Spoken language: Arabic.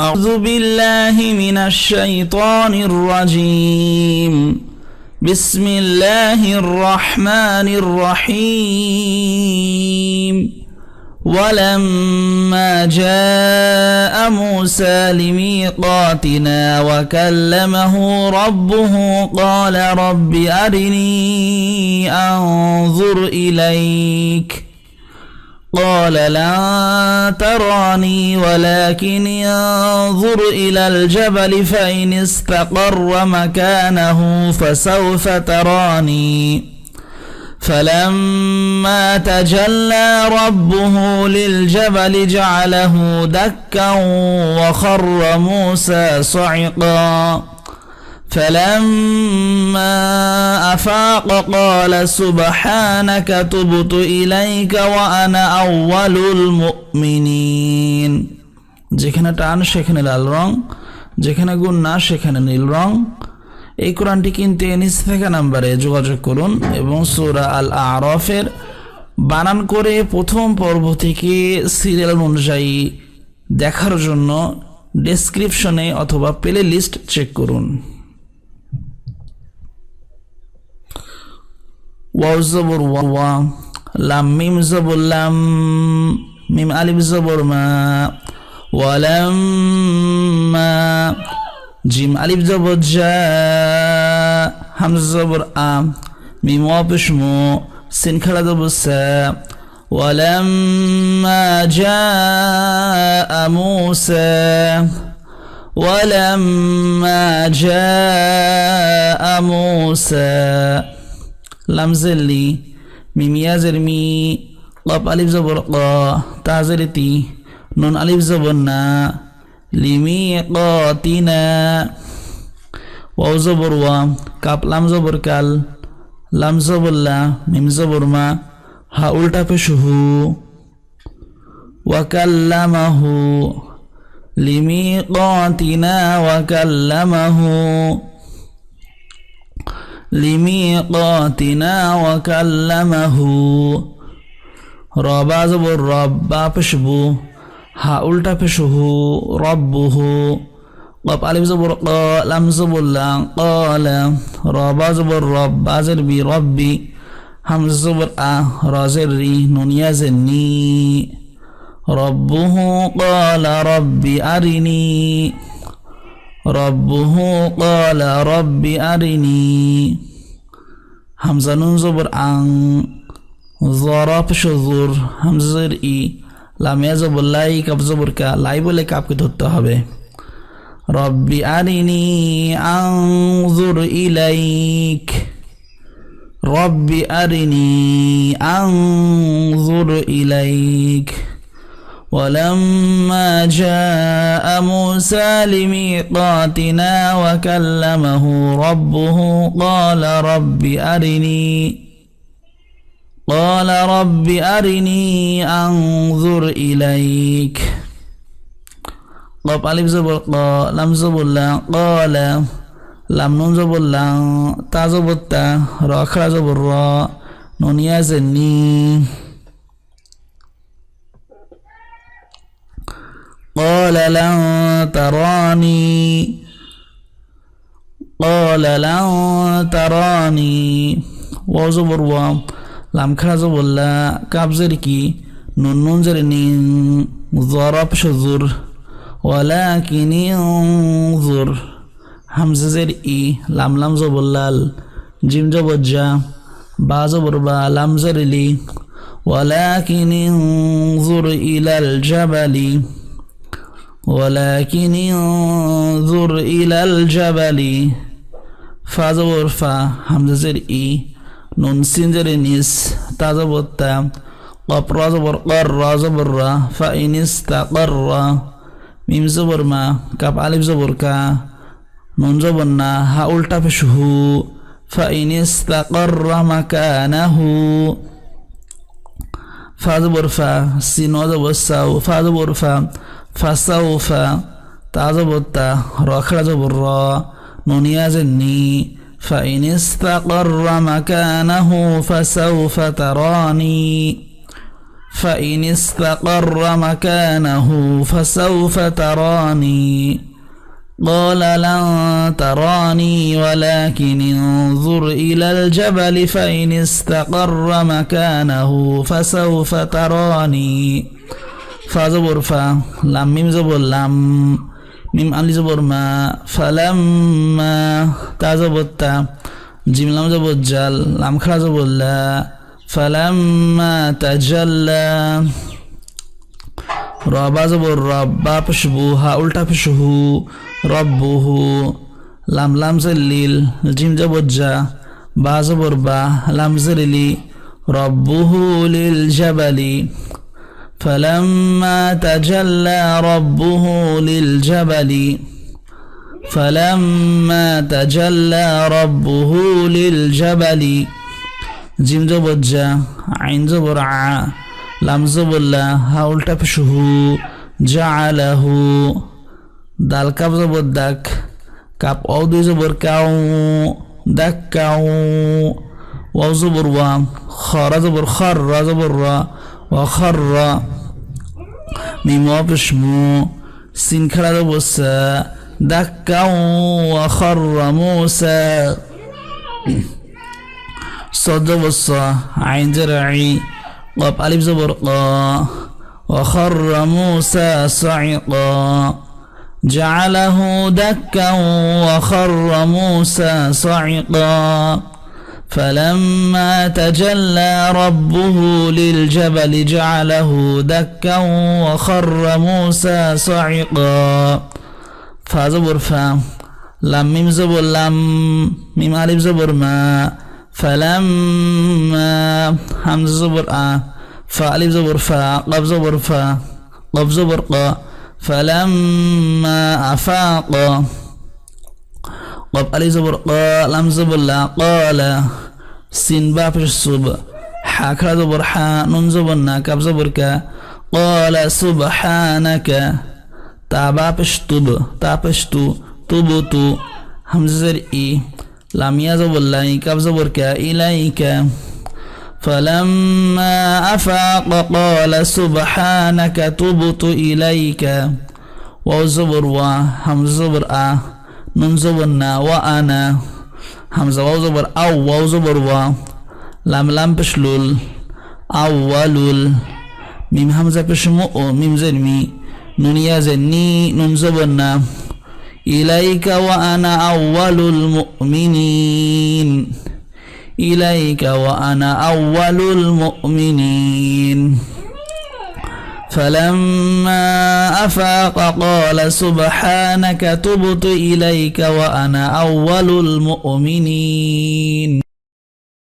أعوذ بالله من الشيطان الرجيم. بسم الله الرحمن الرحيم. ولما جاء موسى لميقاتنا وكلمه ربه قال رب أرني أنظر إليك. قال لن تراني ولكن انظر إلى الجبل فإن استقر مكانه فسوف تراني. فلما تجلى ربه للجبل جعله دكا وخر موسى صعقا. فلما أفاق قال سبحانك تبت إليك وأنا أول المؤمنين যেখানে টান সেখানে লাল রং যেখানে গুণ না সেখানে নীল রং এই কোরআনটি কিনতে নিচ থেকে নাম্বারে যোগাযোগ করুন এবং সুরা আল আরফের বানান করে প্রথম পর্ব থেকে সিরিয়াল অনুযায়ী দেখার জন্য ডেসক্রিপশনে অথবা প্লে লিস্ট চেক করুন واو زبر واو لام ميم زبر لام ميم ألف زبر ما. ولم ما. جيم ألف زبر جاء هم زبر آم ميم وابشمو سين خلا زبر ولم ما جاء موسى ولما جاء موسى লামজেলি মিমিয়াজের মি কপ আলিফ জবর ক তাজের তি নুন আলিফ জবর না লিমি কতিনা ওয়াও জবর ওয়া কাপ লাম জবর কাল লাম জবরলা মিম জবর মা হা উল্টা পেশুহু ওয়াকাল্লামাহু লিমি কতিনা ওয়াকাল্লামাহু لميقاتنا وكلمه ربا زبر ربا پشبو ها উল্টা পেশহু রব্বুহু قب ألف زبر قا لم زبر لا قال ربا زبر رب بازر بي ربي همز زبر أ رازر ري نون يزني ربه قال ربي أرني ربه قال رب أرني হামজা নুন জবর আং জরব শজুর হামজের ই লামিয়া জবর লাই কাপ জবর কা লাই বলে কাপকে ধরতে হবে রব্বি আরিনি আংজুর ইলাইক রব্বি আরিনি আংজুর ইলাইক ولما جاء موسى لميقاتنا وكلمه ربه قال رب أرني قال رب أرني أنظر إليك قب ألف زبر قا لم زبر لا قال لم نون زبر لا تا زبر تا را خرا زبر را نون يزني قال لن تراني قال لن تراني وزبر و لم خرز ولا كابزر كي نون ننزر نين ضرب شذر ولكن انظر همزة زر اي لم لم زبر لال جيم زبر جا با زبر با لم زر لي ولكن انظر إلى الجبل ولكن انظر إلى الجبل. فازور فا همزة زر إي نون سنجر نس تازبر تا قب رازبر قر فإن استقر ميم زبر ما كاب ألف زبر كا نون زبر نا ها ألتا فشهو فإن استقر مكانه فازبر فا سين وزبر ساو فازبر فا فسوف تعزبت رخرج بالراء نونياز الني فإن استقر مكانه فسوف تراني. فإن استقر مكانه فسوف تراني. قال لن تراني ولكن انظر إلى الجبل فإن استقر مكانه فسوف تراني. ফা জবর লাম মিম জবর লাম, মিম আলি জবর মা ফালাম জিম লাম জবর জাল, লাম খাড়া জবর লা ফালাম মা তাজাল্লা উল্টা পেশহু রব্বুহু লাম লাম লিল, জিম জবর জা, বা লাম জেরিলি রব্বুহু লিল জাবালি। فلما تجلى ربه للجبل فلما تجلى ربه للجبل জিম জবর যা আইন জবর আ লামজবুল্লাহ হাউলটা পেশুহু জাআলাহু দাল কাপ জবর দাক কাপ অ দুই জবর কাউ দাক কাউ ওয়াও জবর ওয়া খরা জবর খর রা জবর রা وخر من وبشمو سنكرا بوسا دكا وخر موسى. صد بوسا عين جرعي قب ألف زبرقا وخر موسى صعقا جعله دكا وخر موسى صعقا فلما تجلى ربه للجبل جعله دكا وخر موسى صعقا. فزبر فا لم ميم زبر لم ميم ألف زبر ما. فلما همز زبر آ. فألف زبر فا قف زبر فا قف زبر قا. فلما أفاق قف ألف زبر قا لم زبر لا قال سين باب الصب حاكرا زبر حا نون زبر نا كف زبر كا. قال سبحانك تابا پشتوب تا پشتو تبتو همزر إي. لم يزب الله كبزبرك إليك. فلما أفاق قال سبحانك تبت إليك. وزبر و همزبر أ. نون زبرنا وأنا همزة وزبر أو وزبر و لم لم بشلول أولول ميم همزة بشمو ميم زرمي. نون يا زني نون زبرنا إليك وأنا أول المؤمنين إليك وأنا أول المؤمنين فلما أفاق قال سبحانك تبت إليك وأنا أول المؤمنين.